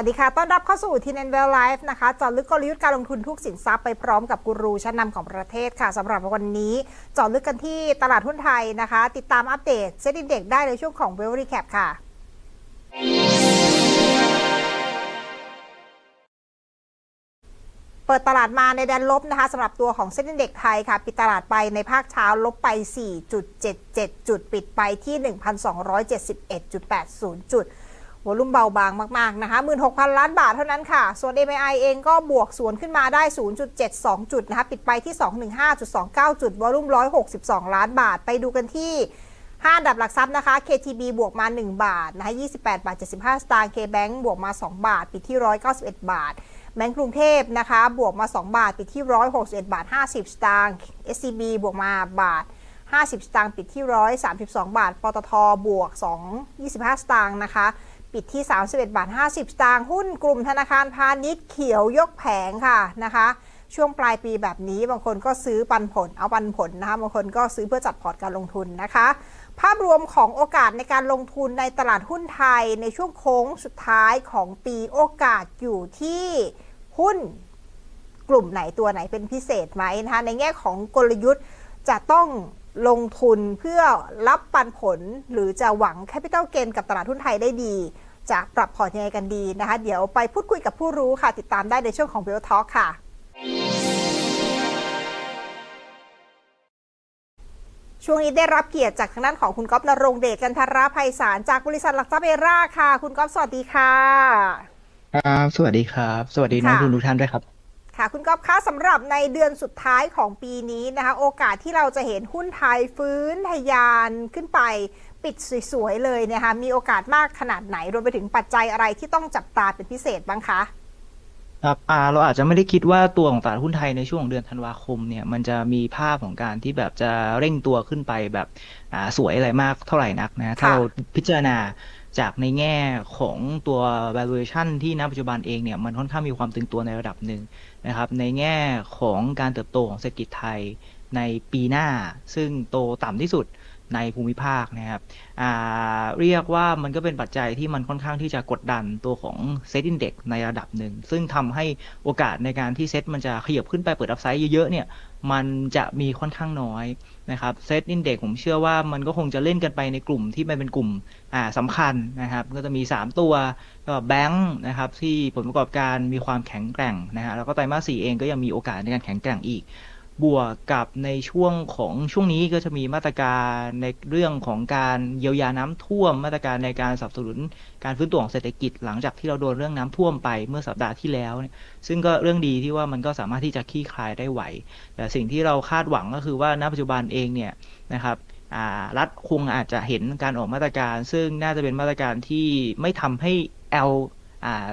สวัสดีค่ะ ต้อนรับเข้าสู่ทีนเวลไลฟ์นะคะจาะลึกกลยุทธ์การลงทุนทุกสินทรัพย์ไปพร้อมกับกูรูชั้นนำของประเทศค่ะสำหรับวันนี้เจาะลึกกันที่ตลาดหุ้นไทยนะคะ ติดตามอัปเดตเซ็ตอินเด็กได้ในช่วงของเวลรีแคปค่ะเปิดตลาดมาในแดนลบนะคะสำหรับตัวของเซ็นเด็กไทยค่ะ ปิดตลาดไปในภาคเช้าลบไป 4.77 จุด ปิดไปที่ 1,271.80 จุด วอลุ่มเบาบางมากๆนะคะ 16,000 ล้านบาทเท่านั้นค่ะ ส่วน MAI เองก็บวกสวนขึ้นมาได้ 0.72 จุดนะคะ ปิดไปที่ 215.29 จุดวอลุ่ม 162 ล้านบาท ไปดูกันที่ 5 ดับหลักทรัพย์นะคะ KTB บวกมา 1 บาทนะคะ28 บาท 75 สตางค์ KBank บวกมา 2 บาท ปิดที่ 191 บาท แบงก์กรุงเทพนะคะ บวกมา 2 บาท ปิดที่ 161 บาท 50 สตางค์ SCB บวกมาบาท50 สตางค์ ปิดที่ 132 บาท ปตท บวก 2 25 สตางค์นะคะ ปิดที่ 31 บาท 50 สตางค์หุ้นกลุ่มธนาคารพาณิชย์เขียวยกแผงค่ะนะคะช่วงปลายปีแบบนี้บางคนก็ซื้อปันผลเอาปันผลนะคะบางคนก็ซื้อเพื่อจัดพอร์ตการลงทุนนะคะ ภาพรวมของโอกาสในการลงทุนในตลาดหุ้นไทยในช่วงโค้งสุดท้ายของปีโอกาสอยู่ที่หุ้นกลุ่มไหนตัวไหนเป็นพิเศษไหมนะคะในแง่ของกลยุทธ์จะต้อง ลงทุนเพื่อรับปันผลหรือจะหวังแคปิตอลเกนกับตลาดหุ้นไทยได้ดี จะปรับพอร์ตยังไงกันดีนะคะ เดี๋ยวไปพูดคุยกับผู้รู้ค่ะ ติดตามได้ในช่วงของ Bill Talk ค่ะ ช่วงนี้ได้รับเกียรติจากทางด้านของคุณก๊อฟนรงค์เดชกันทราภัยสารจากบริษัทหลักทรัพย์เอราค่ะ คุณก๊อฟสวัสดีค่ะ ครับ สวัสดีครับ สวัสดีนักลงทุนทุกท่านด้วยครับ ค่ะคุณก๊อฟคะสำหรับในเดือนสุดท้ายของปีนี้นะคะโอกาสที่เราจะเห็นหุ้นไทยฟื้นทะยานขึ้นไปปิดสวยๆเลยนะคะมีโอกาสมากขนาดไหนรวมไปถึงปัจจัยอะไรที่ต้องจับตาเป็นพิเศษบ้างคะครับอ่าเราอาจจะไม่ได้คิดว่าตัวของตลาดหุ้นไทยในช่วงเดือนธันวาคมเนี่ยมันจะมีภาพของการที่แบบจะเร่งตัวขึ้นไปแบบอ่าสวยอะไรมากเท่าไหร่นักนะถ้าเราพิจารณา จากในแง่ของตัว valuation ที่ณปัจจุบันเองเนี่ยมันค่อนข้างมีความตึงตัวในระดับหนึ่งนะครับ ในแง่ของการเติบโตของเศรษฐกิจไทยในปีหน้า ซึ่งโตต่ำที่สุดในภูมิภาคนะครับเรียกว่ามันก็เป็นปัจจัยที่มันค่อนข้างที่จะกดดันตัวของเซตอินเด็กในระดับหนึ่ง ซึ่งทำให้โอกาสในการที่เซตมันจะขยับขึ้นไปเปิดอัพไซด์เยอะๆเนี่ย มันจะมีค่อนข้างน้อย นะครับเซตอินเด็กผมเชื่อว่ามันก็คงจะเล่นกันไปในกลุ่มที่มันเป็นกลุ่มอ่าสำคัญนะครับ ก็จะมี 3 ตัวก็แบงค์นะครับที่ผลประกอบการมีความแข็งแกร่งนะฮะแล้วก็ไตรมาสสี่เองก็ยังมีโอกาสในการแข็งแกร่งอีก บวกกับในช่วงของช่วงนี้ก็จะมีมาตรการในเรื่องของการเยียวยาน้ำท่วม มาตรการในการสนับสนุนการฟื้นตัวของเศรษฐกิจ หลังจากที่เราโดนเรื่องน้ำท่วมไปเมื่อสัปดาห์ที่แล้ว ซึ่งก็เรื่องดีที่ว่ามันก็สามารถที่จะคลี่คลายได้ไหว แต่สิ่งที่เราคาดหวังก็คือว่าณปัจจุบันเองเนี่ยนะครับรัฐคงอาจจะเห็นการออกมาตรการ ซึ่งน่าจะเป็นมาตรการที่ไม่ทำให้ L อ่า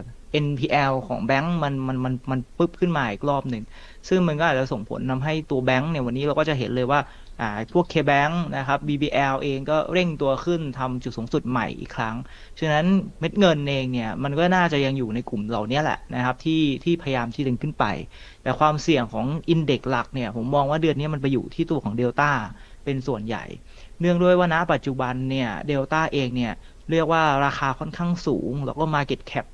NPL ของแบงก์มันมันมันมันปึ๊บขึ้นมาอีกรอบหนึ่ง ซึ่งมันก็อาจจะส่งผลทำให้ตัวแบงก์เนี่ยวันนี้เราก็จะเห็นเลยว่าอ่าพวก KBank นะครับ BBL เองก็เร่งตัวขึ้นทำจุดสูงสุดใหม่อีกครั้ง ฉะนั้นเม็ดเงินเองเนี่ยมันก็น่าจะยังอยู่ในกลุ่มเหล่านี้แหละนะครับที่ที่พยายามที่ดึงขึ้นไป แต่ความเสี่ยงของอินเด็กหลักเนี่ยผมมองว่าเดือนนี้มันไปอยู่ที่ตัวของเดลต้าเป็นส่วนใหญ่ เนื่องด้วยว่าณปัจจุบันเนี่ยเดลต้าเองเนี่ยเรียกว่าราคาค่อนข้างสูง แล้วก็ Market Cap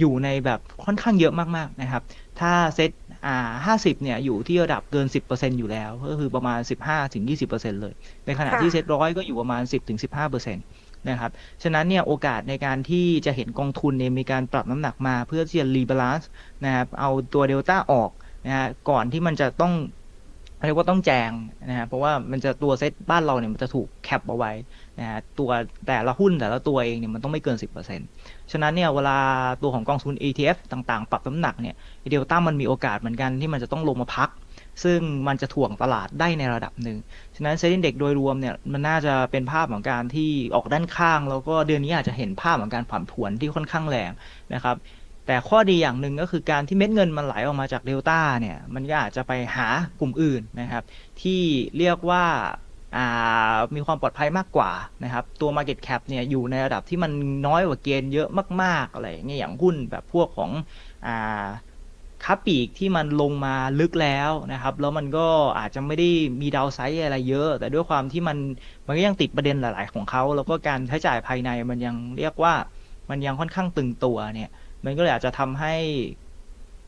อยู่ในแบบค่อนข้างเยอะมากๆนะครับ ถ้าเซ็ตอ่าห้าสิบเนี่ยอยู่ที่ระดับเกินสิบเปอร์เซ็นอยู่แล้ว ก็คือประมาณสิบห้าถึงยี่สิบเปอร์เซ็นเลย ในขณะที่เซ็ตร้อยก็อยู่ประมาณสิบถึงสิบห้าเปอร์เซ็นตนะครับ ฉะนั้นเนี่ยโอกาสในการที่จะเห็นกองทุนเนี่ยมีการปรับน้ำหนักมาเพื่อที่จะรีบาลานซ์นะครับ เอาตัวเดลต้าออกนะฮะก่อนที่มันจะต้องเรียกว่าต้องแจงนะฮะเพราะว่ามันจะตัวเซ็ตบ้านเราเนี่ยมันจะถูกแคปเอาไว้ นะฮะตัวแต่ละหุ้นแต่ละตัวเองเนี่ยมันต้องไม่เกิน 10%ฉะนั้นเนี่ยเวลาตัวของกองทุน ETF ต่างๆ ปรับน้ำหนักเนี่ยเดลต้ามันมีโอกาสเหมือนกันที่มันจะต้องลงมาพัก ซึ่งมันจะถ่วงตลาดได้ในระดับหนึ่ง ฉะนั้นเซ็นเด็กโดยรวมเนี่ยมันน่าจะเป็นภาพของการที่ออกด้านข้าง แล้วก็เดือนนี้อาจจะเห็นภาพของการผันผวนที่ค่อนข้างแรงนะครับแต่ข้อดีอย่างหนึ่งก็คือการที่เม็ดเงินมันไหลออกมาจากเดลต้าเนี่ย มันก็อาจจะไปหากลุ่มอื่นนะครับ ที่เรียกว่าอ่า มีความปลอดภัยมากกว่านะครับ ตัว Market Cap เนี่ยอยู่ในระดับที่มันน้อยกว่าเกณฑ์เยอะมากๆอะไรอย่างเงี้ยอย่างหุ้นแบบพวกของอ่าค้าปลีกที่มันลงมาลึกแล้วนะครับ แล้วมันก็อาจจะไม่ได้มีดาวไซด์อะไรเยอะ แต่ด้วยความที่มันมันก็ยังติดประเด็นหลาย ๆ ของเขาแล้วก็การใช้จ่ายภายในมันยังเรียกว่ามันยังค่อนข้างตึงตัวเนี่ย มันก็เลยอาจจะทำให้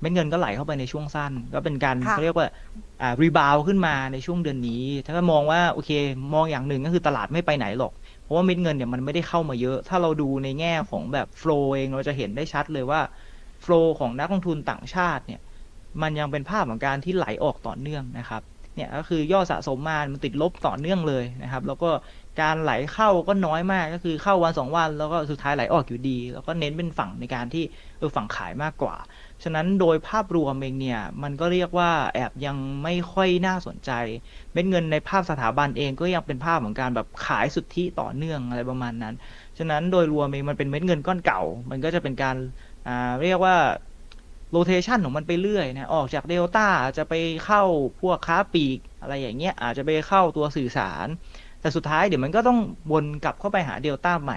เม็ดเงินก็ไหลเข้าไปในช่วงสั้น ก็เป็นการค่ะเขาเรียกว่าอ่า รีบาวขึ้นมาในช่วงเดือนนี้ ถ้าก็มองว่าโอเค มองอย่างหนึ่งก็คือตลาดไม่ไปไหนหรอก เพราะว่าเม็ดเงินเนี่ยมันไม่ได้เข้ามาเยอะ ถ้าเราดูในแง่ของแบบโฟลเองเราจะเห็นได้ชัดเลยว่าโฟลของนักลงทุนต่างชาติเนี่ยมันยังเป็นภาพของการที่ไหลออกต่อเนื่องนะครับเนี่ยก็คือยอดสะสมมา มันติดลบต่อเนื่องเลยนะครับ แล้วก็การไหลเข้าก็น้อยมากก็คือเข้าวันสองวัน แล้วก็สุดท้ายไหลออกอยู่ดี แล้วก็เน้นเป็นฝั่งในการที่เออฝั่งขายมากกว่า ฉะนั้นโดยภาพรวมเองเนี่ย มันก็เรียกว่าแอบยังไม่ค่อยน่าสนใจ เม็ดเงินในภาพสถาบันเองก็ยังเป็นภาพของการแบบขายสุทธิต่อเนื่องอะไรประมาณนั้น ฉะนั้นโดยรวมเองมันเป็นเม็ดเงินก้อนเก่า มันก็จะเป็นการอ่าเรียกว่าโรเทชันของมันไปเรื่อยนะ ออกจากเดลต้าอาจจะไปเข้าพวกค้าปีกอะไรอย่างเงี้ยอาจจะไปเข้าตัวสื่อสาร แต่สุดท้ายเดี๋ยวมันก็ต้องวนกลับเข้าไปหาเดลต้าใหม่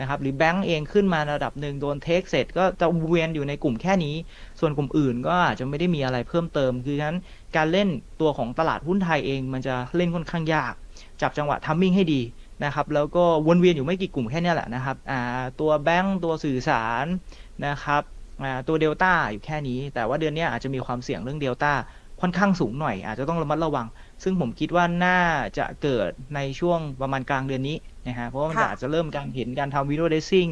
นะครับหรือแบงก์เองขึ้นมาระดับหนึ่งโดนเทคเสร็จก็จะเวียนอยู่ในกลุ่มแค่นี้ ส่วนกลุ่มอื่นก็อาจจะไม่ได้มีอะไรเพิ่มเติม คือฉะนั้นการเล่นตัวของตลาดหุ้นไทยเองมันจะเล่นค่อนข้างยาก จับจังหวะทัมมิ่งให้ดีนะครับแล้วก็วนเวียนอยู่ไม่กี่กลุ่มแค่นี้แหละนะครับตัวแบงก์ตัวสื่อสารนะครับตัวเดลต้าอยู่แค่นี้ แต่ว่าเดือนนี้อาจจะมีความเสี่ยงเรื่องเดลต้า ค่อนข้างสูงหน่อย อาจจะต้องระมัดระวัง ซึ่งผมคิดว่าน่าจะเกิดในช่วงประมาณกลางเดือนนี้นะฮะเพราะว่ามันจะค่ะอาจจะเริ่มการเห็นการทำวิดีโอเดซิ่ง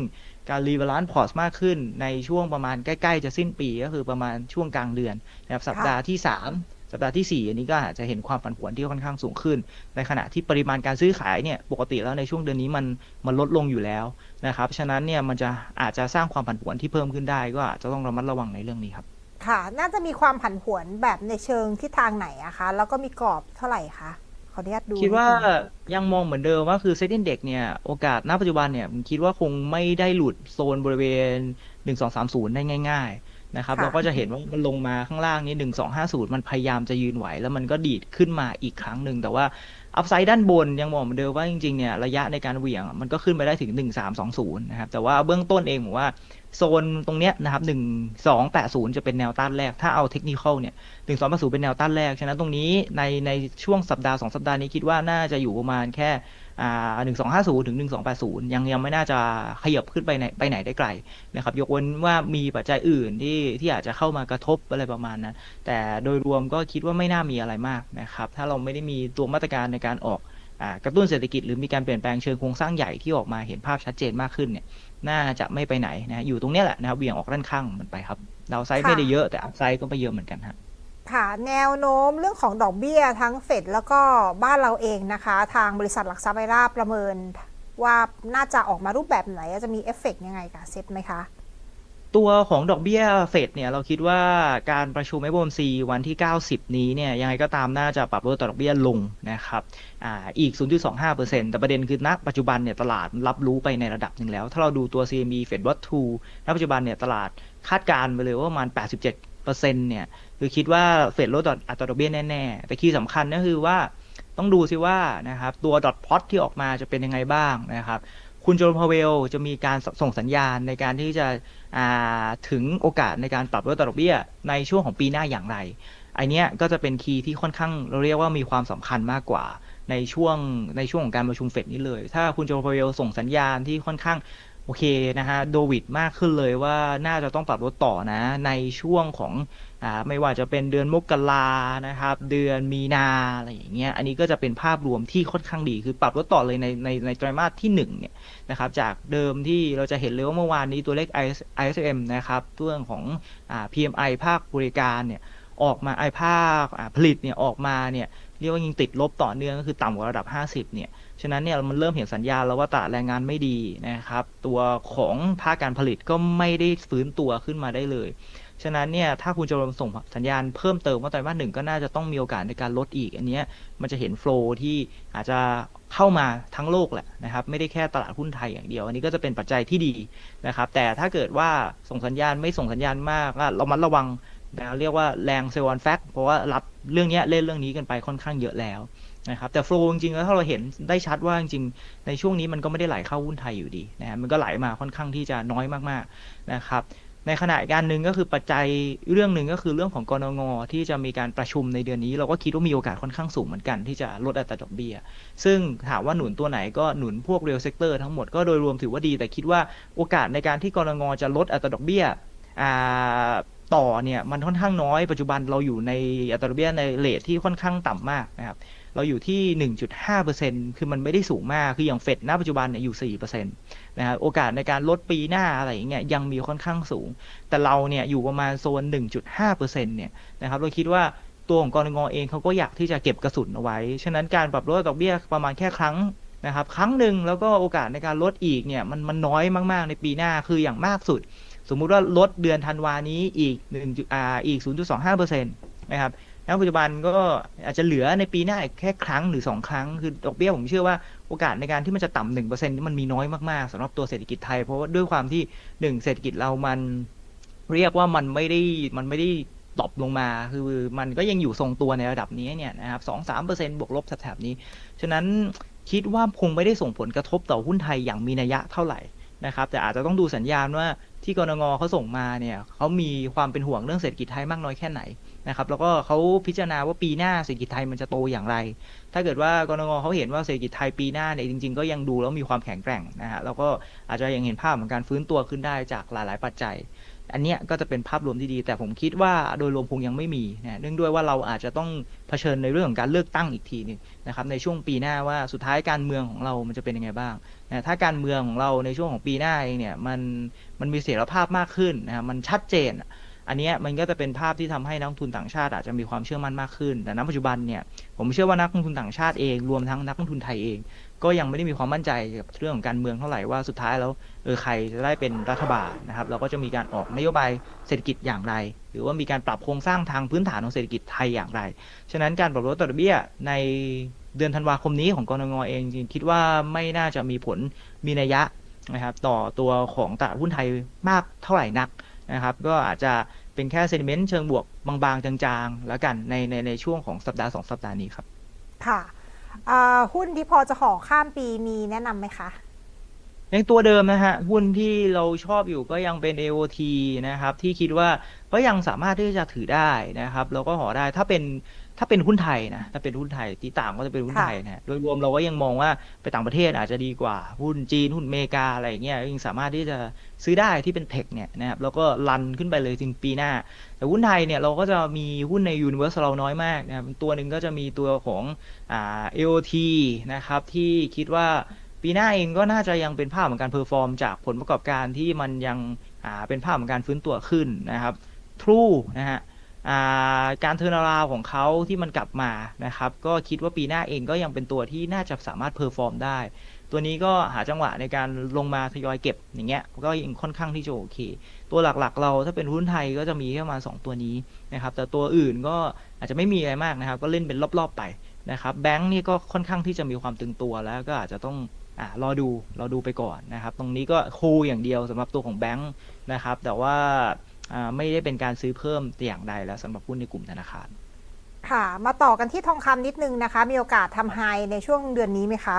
การรีบาลานซ์พอร์ตมากขึ้นในช่วงประมาณใกล้ ๆ จะสิ้นปีก็คือประมาณช่วงกลางเดือนนะครับสัปดาห์ที่ 3 สัปดาห์ที่ 4 อันนี้ก็อาจจะเห็นความผันผวนที่ค่อนข้างสูงขึ้น ในขณะที่ปริมาณการซื้อขายเนี่ยปกติแล้วในช่วงเดือนนี้มันมันลดลงอยู่แล้วนะครับฉะนั้นเนี่ยมันจะอาจจะสร้างความผันผวนที่เพิ่มขึ้นได้ ก็อาจจะต้องระมัดระวังในเรื่องนี้ครับ ค่ะ น่าจะมีความผันผวนแบบในเชิงทิศทางไหนอะคะ แล้วก็มีกรอบเท่าไหร่คะขออนุญาตดูคิดว่านินึงยังมองเหมือนเดิมว่าคือเซ็ต i ินเด็กเนี่ย โอกาสณปัจจุบันเนี่ยผมคิดว่าคงไม่ได้หลุดโซนบริเวณ 1230 ได้ง่าย ๆ นะครับค่ะเราก็จะเห็นว่ามันลงมาข้างล่างนี้ 1250 มันพยายามจะยืนไหว แล้วมันก็ดีดขึ้นมาอีกครั้งหนึ่งแต่ว่าอัพไซด์ด้านบนยังมองเหมือนเดิมว่าจริงๆเนี่ยระยะในการเหวี่ยง มันก็ขึ้นไปได้ถึง 1320 นะครับแต่ว่าเบื้องต้นเองผมว่า โซนตรงเนี้ยนะครับ1280จะเป็นแนวต้านแรก ถ้าเอาเทคนิคเนี่ย1280เป็นแนวต้านแรก ฉะนั้นตรงนี้ในในช่วงสัปดาห์2สัปดาห์นี้คิดว่าน่าจะอยู่ประมาณแค่อ่า1250ถึง1280ยังยังไม่น่าจะขยับขึ้นไปไหนไปไหนได้ไกลนะครับ ยกเว้นว่ามีปัจจัยอื่นที่ที่อาจจะเข้ามากระทบอะไรประมาณนั้น แต่โดยรวมก็คิดว่าไม่น่ามีอะไรมากนะครับ ถ้าเราไม่ได้มีตัวมาตรการในการออกอ่ากระตุ้นเศรษฐกิจหรือมีการเปลี่ยนแปลงเชิงโครงสร้างใหญ่ที่ออกมาเห็นภาพชัดเจนมากขึ้นเนี่ย น่าจะไม่ไปไหนนะอยู่ตรงเนี้ยแหละนะครับเบี่ยงออกด้านข้างมันไปครับดาวไซด์ค่ะไม่ได้เยอะแต่อัพไซด์ก็ไม่เยอะเหมือนกันครับค่ะแนวโน้มเรื่องของดอกเบี้ยทั้งเฟดแล้วก็บ้านเราเองนะคะ ทางบริษัทหลักทรัพย์ไอราประเมินว่าน่าจะออกมารูปแบบไหนจะมีเอฟเฟกต์ยังไงกับเซ็ตไหมคะ ตัวของดอกเบี้ยเฟดเนี่ยเราคิดว่าการประชุม FOMC วันที่ 90 นี้เนี่ยยังไงก็ตามน่าจะปรับลดดอกเบี้ยลงนะครับอ่าอีก 0.25%แต่ประเด็นคือณปัจจุบันเนี่ยตลาดรับรู้ไปในระดับหนึ่งแล้ว ถ้าเราดูตัว CME Fed Watch 2ณปัจจุบันเนี่ยตลาดคาดการณ์ไปเลยว่าประมาณ 87%เนี่ยคือคิดว่าเฟดลดอัตราดอกเบี้ยแน่ๆ แต่คีย์สำคัญก็คือว่าต้องดูซิว่านะครับตัวดอทพอตที่ออกมาจะเป็นยังไงบ้างนะครับ คุณโจนพาเวลจะมีการส่งสัญญาณในการที่จะถึงโอกาสในการปรับลดตราดอกเบี้ยในช่วงของปีหน้าอย่างไรไอเนี้ยก็จะเป็นคีย์ที่ค่อนข้างเราเรียกว่ามีความสำคัญมากกว่าในช่วงในช่วงของการประชุมเฟดนี้เลย ถ้าคุณโจนพาเวลส่งสัญญาณที่ค่อนข้าง โอเคนะฮะโดวิดมากขึ้นเลยว่าน่าจะต้องปรับลดต่อนะในช่วงของอ่าไม่ว่าจะเป็นเดือนมกรานะครับ เดือนมีนาอะไรอย่างเงี้ยอันนี้ก็จะเป็นภาพรวมที่ค่อนข้างดีคือปรับลดต่อเลยในในในไตรมาสที่1เนี่ยนะครับจากเดิมที่เราจะเห็นเลยว่าเมื่อวานนี้ตัวเลข ISM นะครับเรื่องของอ่า PMI ภาคบริการเนี่ยออกมาไอภาคผลิตเนี่ยออกมาเนี่ยเรียกว่ายิงติดลบต่อเนื่องก็คือต่ำกว่าระดับ 50เนี่ย ฉะนั้นเนี่ยมันเริ่มเห็นสัญญาณแล้วว่าตลาดแรงงานไม่ดีนะครับ ตัวของภาคการผลิตก็ไม่ได้ฟื้นตัวขึ้นมาได้เลย ฉะนั้นเนี่ยถ้าคุณจะส่งสัญญาณเพิ่มเติมว่าไตรมาสหนึ่งก็น่าจะต้องมีโอกาสในการลดอีก อันนี้มันจะเห็นโฟลว์ที่อาจจะเข้ามาทั้งโลกแหละนะครับ ไม่ได้แค่ตลาดหุ้นไทยอย่างเดียว อันนี้ก็จะเป็นปัจจัยที่ดีนะครับ แต่ถ้าเกิดว่าส่งสัญญาณไม่ส่งสัญญาณมากก็เรามัดระวังนะเรียกว่าแรงเซลล์อนแฟกเพราะว่ารับเรื่องนี้เล่นเรื่องนี้กันไปค่อนข้างเยอะแล้ว นะครับแต่โฟลว์จริงๆแล้วถ้าเราเห็นได้ชัดว่าจริงๆในช่วงนี้มันก็ไม่ได้ไหลเข้าหุ้นไทยอยู่ดีนะฮะมันก็ไหลมาค่อนข้างที่จะน้อยมากๆนะครับในขณะอีกการหนึ่งก็คือปัจจัยเรื่องหนึ่งก็คือเรื่องของกรงงที่จะมีการประชุมในเดือนนี้ เราก็คิดว่ามีโอกาสค่อนข้างสูงเหมือนกันที่จะลดอัตราดอกเบี้ย ซึ่งถามว่าหนุนตัวไหนก็หนุนพวกเรียลเซกเตอร์ทั้งหมดก็โดยรวมถือว่าดีแต่คิดว่าโอกาสในการที่กรงงจะลดอัตราดอกเบี้ยต่อเนี่ยมันค่อนข้างน้อยปัจจุบันเราอยู่ในอัตราดอกเบี้ยในเรทที่ค่อนข้างต่ำมากนะครับ เราอยู่ที่ 1.5%คือมันไม่ได้สูงมาก คืออย่างเฟดณปัจจุบันเนี่ยอยู่ 4%นะครับโอกาสในการลดปีหน้าอะไรอย่างเงี้ยยังมีค่อนข้างสูง แต่เราเนี่ยอยู่ประมาณโซน 1.5%เนี่ยนะครับเราคิดว่าตัวของกรงเองเขาก็อยากที่จะเก็บกระสุนเอาไว้ ฉะนั้นการปรับลดดอกเบี้ยประมาณแค่ครั้งนะครับครั้งหนึ่งแล้วก็โอกาสในการลดอีกเนี่ยมันมันน้อยมาก ๆ ในปีหน้าคืออย่างมากสุด สมมุติว่าลดเดือนธันวานี้อีก1อ่าอีก 0.25%นะครับ แล้วปัจจุบันก็อาจจะเหลือในปีหน้าแค่ครั้งหรือสองครั้ง คือดอกเบี้ยผมเชื่อว่าโอกาสในการที่มันจะต่ำหนึ่งเปอร์เซ็นต์มันมีน้อยมากๆสำหรับตัวเศรษฐกิจไทย เพราะว่าด้วยความที่หนึ่งเศรษฐกิจเรามันเรียกว่ามันไม่ได้มันไม่ได้ตบลงมาคือมันก็ยังอยู่ทรงตัวในระดับนี้เนี่ยนะครับสองสามเปอร์เซ็นต์บวกลบแถบๆนี้ ฉะนั้นคิดว่าคงไม่ได้ส่งผลกระทบต่อหุ้นไทยอย่างมีนัยยะเท่าไหร่นะครับแต่อาจจะต้องดูสัญญาณว่าที่กรงเขาส่งมาเนี่ยเขามีความเป็นห่วงเรื่องเศรษฐกิจไทยมากน้อยแค่ไหน นะครับแล้วก็เขาพิจารณาว่าปีหน้าเศรษฐกิจไทยมันจะโตอย่างไร ถ้าเกิดว่ากรงเขาเห็นว่าเศรษฐกิจไทยปีหน้าเนี่ยจริง ๆ ก็ยังดูแล้วมีความแข็งแกร่งนะฮะแล้วก็อาจจะยังเห็นภาพของการฟื้นตัวขึ้นได้จากหลาย ๆ ปัจจัย อันเนี้ยก็จะเป็นภาพรวมที่ดี แต่ผมคิดว่าโดยรวมคงยังไม่มีนะเนื่องด้วยว่าเราอาจจะต้องเผชิญในเรื่องของการเลือกตั้งอีกทีหนึงนะครับในช่วงปีหน้าว่าสุดท้ายการเมืองของเรามันจะเป็นยังไงบ้างนะถ้าการเมืองของเราในช่วงของปีหน้าเองเนี่ยมันมันมีเสถียรภาพมากขึ้นนะครับมันชัดเจน อันนี้มันก็จะเป็นภาพที่ทำให้นักทุนต่างชาติอาจจะมีความเชื่อมั่นมากขึ้น แต่ณปัจจุบันเนี่ยผมเชื่อว่านักลงทุนต่างชาติเองรวมทั้งนักลงทุนไทยเอง ก็ยังไม่ได้มีความมั่นใจกับเรื่องของการเมืองเท่าไหร่ว่าสุดท้ายแล้วเออใครจะได้เป็นรัฐบาลนะครับเราก็จะมีการออกนโยบายเศรษฐกิจอย่างไร หรือว่ามีการปรับโครงสร้างทางพื้นฐานของเศรษฐกิจไทยอย่างไรฉะนั้นการปรับลดดอกเบี้ยในเดือนธันวาคมนี้ของกรงเองจริงคิดว่าไม่น่าจะมีผลมีนัยยะนะครับต่อตัวของตลาดหุ้นไทยมากเท่าไหร่นักนะครับ ก็อาจจะ เป็นแค่เซนิเมนต์เชิงบวกบางๆ จางๆ แล้วกันในในในช่วงของสัปดาห์สองสัปดาห์นี้ครับ ค่ะอ่าหุ้นที่พอจะห่อข้ามปีมีแนะนำไหมคะยังตัวเดิมนะฮะ หุ้นที่เราชอบอยู่ก็ยังเป็น AOT นะครับ ที่คิดว่าก็ยังสามารถที่จะถือได้นะครับ แล้วก็ห่อได้ถ้าเป็น ถ้าเป็นหุ้นไทยนะถ้าเป็นหุ้นไทยที่ต่างก็จะเป็นหุ้นค่ะไทยนะโดยรวมเราก็ยังมองว่าไปต่างประเทศอาจจะดีกว่าหุ้นจีนหุ้นอเมริกาอะไรอย่างเงี้ยยังสามารถที่จะซื้อได้ที่เป็นเทคเนี่ยนะครับแล้วก็รันขึ้นไปเลยถึงปีหน้า แต่หุ้นไทยเนี่ยเราก็จะมีหุ้นใน Universe เราน้อยมากนะครับตัวหนึ่งก็จะมีตัวของอ่า AOT นะครับที่คิดว่าปีหน้าเองก็น่าจะยังเป็นภาพของการเพอร์ฟอร์มจากผลประกอบการที่มันยังอ่าเป็นภาพของการฟื้นตัวขึ้นนะครับ True นะฮะอ่า การเทอร์นาราของเขาที่มันกลับมานะครับ ก็คิดว่าปีหน้าเองก็ยังเป็นตัวที่น่าจะสามารถเพอร์ฟอร์มได้ ตัวนี้ก็หาจังหวะในการลงมาทยอยเก็บอย่างเงี้ยก็ยังค่อนข้างที่จะโอเค ตัวหลักๆ เราถ้าเป็นหุ้นไทยก็จะมีแค่มาณ2ตัวนี้นะครับ แต่ตัวอื่นก็อาจจะไม่มีอะไรมากนะครับ ก็เล่นเป็นรอบๆไปนะครับ แบงก์นี่ก็ค่อนข้างที่จะมีความตึงตัวแล้วก็อาจจะต้องอ่ารอดูรอดูไปก่อนนะครับ ตรงนี้ก็คูอย่างเดียวสำหรับตัวของแบงก์นะครับ แต่ว่า ไม่ได้เป็นการซื้อเพิ่มแต่อย่างใดแล้วสำหรับหุ้นในกลุ่มธนาคาร ค่ะ มาต่อกันที่ทองคำนิดนึงนะคะ มีโอกาสทำไฮในช่วงเดือนนี้ไหมคะ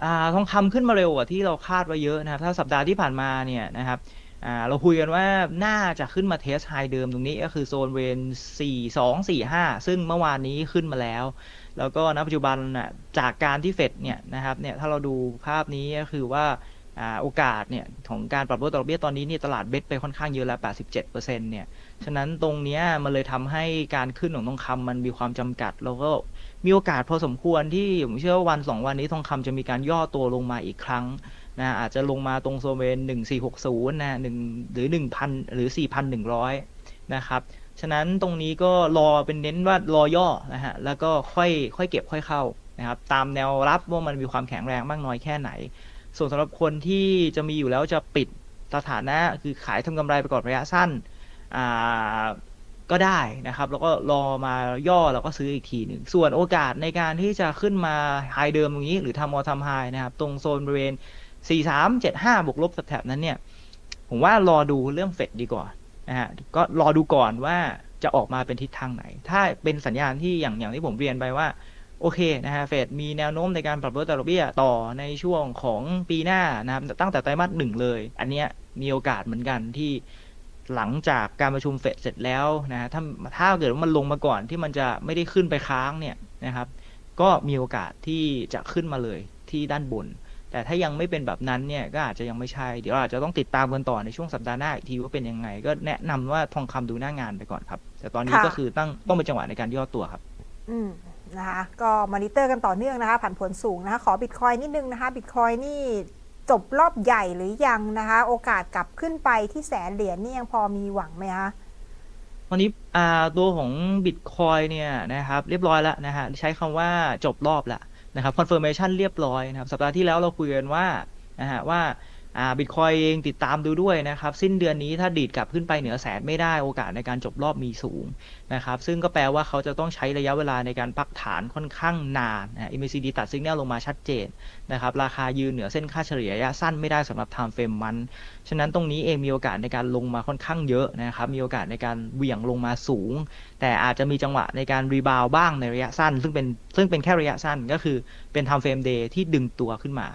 อ่าทองคำขึ้นมาเร็วกว่าที่เราคาดไว้เยอะนะครับ ถ้าสัปดาห์ที่ผ่านมาเนี่ยนะครับอ่าเราคุยกันว่าน่าจะขึ้นมาเทสไฮเดิมตรงนี้ก็คือโซนเวน4 2 4 5 ซึ่งเมื่อวานนี้ขึ้นมาแล้ว แล้วก็ณปัจจุบันน่ะจากการที่เฟดเนี่ยนะครับเนี่ยถ้าเราดูภาพนี้ก็คือว่าอ่า โอกาสเนี่ยของการปรับลดดอกเบี้ยตอนนี้เนี่ยตลาดเบสไปค่อนข้างเยอะแล้ว 87%เนี่ย ฉะนั้นตรงเนี้ยมันเลยทำให้การขึ้นของทองคำมันมีความจำกัด แล้วก็มีโอกาสพอสมควรที่ผมเชื่อว่าวันสองวันนี้ทองคำจะมีการย่อตัวลงมาอีกครั้งนะอาจจะลงมาตรงโซเวนหนึ่งสี่หกศูนะหนึ่งหรือหนึ่งพันหรือสี่พันหนึ่งร้อยนะครับ ฉะนั้นตรงนี้ก็รอเป็นเน้นว่ารอย่อนะฮะแล้วก็ค่อยค่อยเก็บค่อยเข้านะครับตามแนวรับว่ามันมีความแข็งแรงมากน้อยแค่ไหน ส่วนสำหรับคนที่จะมีอยู่แล้วจะปิดสถานะคือขายทำกำไรไปก่อนระยะสั้นอ่าก็ได้นะครับ แล้วก็รอมาย่อแล้วก็ซื้ออีกทีหนึ่ง ส่วนโอกาสในการที่จะขึ้นมาไฮเดิมตรงนี้ หรือทำออทำไฮนะครับ ตรงโซนบริเวณ 4 3 7 5 บวกลบแถบนั้นเนี่ย ผมว่ารอดูเรื่องเฟดดีกว่านะฮะ ก็รอดูก่อนว่าจะออกมาเป็นทิศทางไหน ถ้าเป็นสัญญาณที่อย่างอย่างที่ผมเรียนไปว่า โอเคนะฮะเฟดมีแนวโน้มในการปรับลดดอกเบี้ยต่อในช่วงของปีหน้านะครับตั้งแต่ไตรมาสหนึ่งเลย อันเนี้ยมีโอกาสเหมือนกันที่หลังจากการประชุมเฟดเสร็จแล้วนะฮะถ้าถ้าเกิดว่ามันลงมาก่อนที่มันจะไม่ได้ขึ้นไปค้างเนี่ยนะครับ ก็มีโอกาสที่จะขึ้นมาเลยที่ด้านบน แต่ถ้ายังไม่เป็นแบบนั้นเนี่ยก็อาจจะยังไม่ใช่ เดี๋ยวอาจจะต้องติดตามกันต่อในช่วงสัปดาห์หน้าอีกทีว่าเป็นยังไง ก็แนะนำว่าทองคำดูหน้างานไปก่อนครับ แต่ตอนนี้ค่ะก็คือตั้งต้องเป็นจังหวะในการย่อตัวครับ อืม นะคะก็มอนิเตอร์กันต่อเนื่องนะคะผันผวนสูงนะคะขอบิตคอยนิดนึงนะคะบิตคอยนี่จบรอบใหญ่หรือยังนะคะ โอกาสกลับขึ้นไปที่แสนเหรียญนี่ยังพอมีหวังไหมคะตอนนี้ตัวของบิตคอยเนี่ยนะครับเรียบร้อยแล้วนะฮะใช้คำว่าจบรอบแล้วนะครับคอนเฟิร์มชันเรียบร้อยนะครับสัปดาห์ที่แล้วเราคุยกันว่านะฮะว่า อ่าบิตคอยเองติดตามดูด้วยนะครับ สิ้นเดือนนี้ถ้าดีดกลับขึ้นไปเหนือแสนไม่ได้โอกาสในการจบรอบมีสูงนะครับ ซึ่งก็แปลว่าเขาจะต้องใช้ระยะเวลาในการพักฐานค่อนข้างนานนะ MACD ตัดซิกแนลลงมาชัดเจนนะครับ ราคายืนเหนือเส้นค่าเฉลี่ยระยะสั้นไม่ได้สำหรับ time frame มัน ฉะนั้นตรงนี้เองมีโอกาสในการลงมาค่อนข้างเยอะนะครับ มีโอกาสในการเหวี่ยงลงมาสูง แต่อาจจะมีจังหวะในการรีบาวบ้างในระยะสั้น ซึ่งเป็นซึ่งเป็นแค่ระยะสั้นก็คือเป็น time frame day ที่ดึงตัวขึ้นมา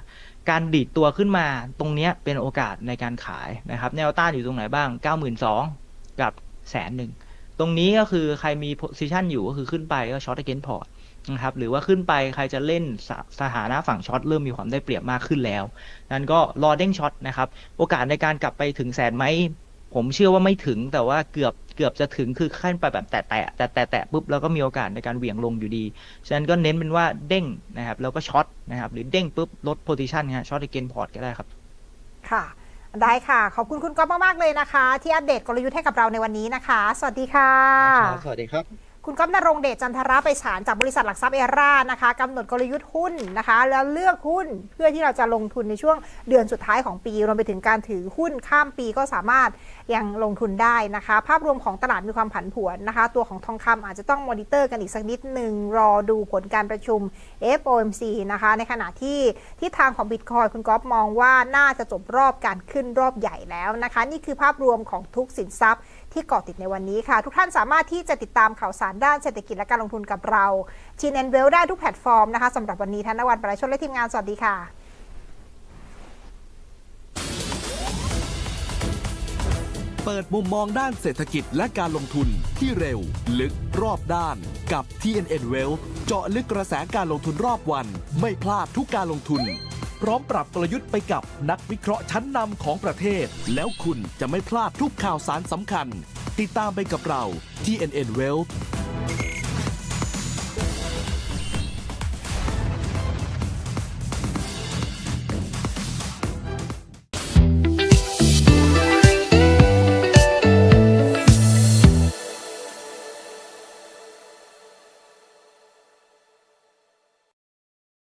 การดีดตัวขึ้นมาตรงนี้เป็นโอกาสในการขายนะครับ แนวต้านอยู่ตรงไหนบ้าง 92,000 กับแสนหนึ่งตรงนี้ก็คือใครมี position อยู่ก็คือขึ้นไปก็ short against pod นะครับหรือว่าขึ้นไปใครจะเล่นสสถานะฝั่งช็อตเริ่มมีความได้เปรียบมากขึ้นแล้ว นั้นก็รอเด้งช็อตนะครับ โอกาสในการกลับไปถึงแสนไหม ผมเชื่อว่าไม่ถึงแต่ว่าเกือบ เกือบจะถึงคือขั้นไปแบบแตะแตะแตะแตะแตะปุ๊บแล้วก็มีโอกาสในการเหวี่ยงลงอยู่ดี ฉะนั้นก็เน้นเป็นว่าเด้งนะครับแล้วก็ช็อตนะครับหรือเด้งปุ๊บลดโพซิชันฮะช็อตเกนพอร์ตก็ได้ครับ ค่ะ ได้ค่ะ ขอบคุณคุณก๊อฟมากๆเลยนะคะ ที่อัปเดตกลยุทธ์ให้กับเราในวันนี้นะคะ สวัสดีค่ะ สวัสดีครับ คุณก๊อฟนรงเดชจันทระไปศาลจากบริษัทหลักทรัพย์เอรานะคะกำหนดกลยุทธ์หุ้นนะคะ แล้วเลือกหุ้นเพื่อที่เราจะลงทุนในช่วงเดือนสุดท้ายของปี รวมไปถึงการถือหุ้นข้ามปีก็สามารถยังลงทุนได้นะคะ ภาพรวมของตลาดมีความผันผวนนะคะ ตัวของทองคำอาจจะต้องมอนิเตอร์กันอีกสักนิดหนึ่งรอดูผลการประชุม FOMC นะคะ ในขณะที่ทิศทางของบิตคอยคุณก๊อฟมองว่าน่าจะจบรอบการขึ้นรอบใหญ่แล้วนะคะ นี่คือภาพรวมของทุกสินทรัพย์ ที่เกาะติดในวันนี้ค่ะ ทุกท่านสามารถที่จะติดตามข่าวสารด้านเศรษฐกิจและการลงทุนกับเราจีนเอ็นเวลได้ทุกแพลตฟอร์มนะคะสำหรับวันนี้ธนวันประชาชนและทีมงานสวัสดีค่ะเปิดมุมมองด้านเศรษฐกิจและการลงทุนที่เร็ว ลึกรอบด้านกับ TNN Wealth เจาะลึกกระแสการลงทุนรอบวัน ไม่พลาดทุกการลงทุน พร้อมปรับกลยุทธ์ไปกับนักวิเคราะห์ชั้นนำของประเทศ แล้วคุณจะไม่พลาดทุกข่าวสารสำคัญ ติดตามไปกับเรา TNN Wealth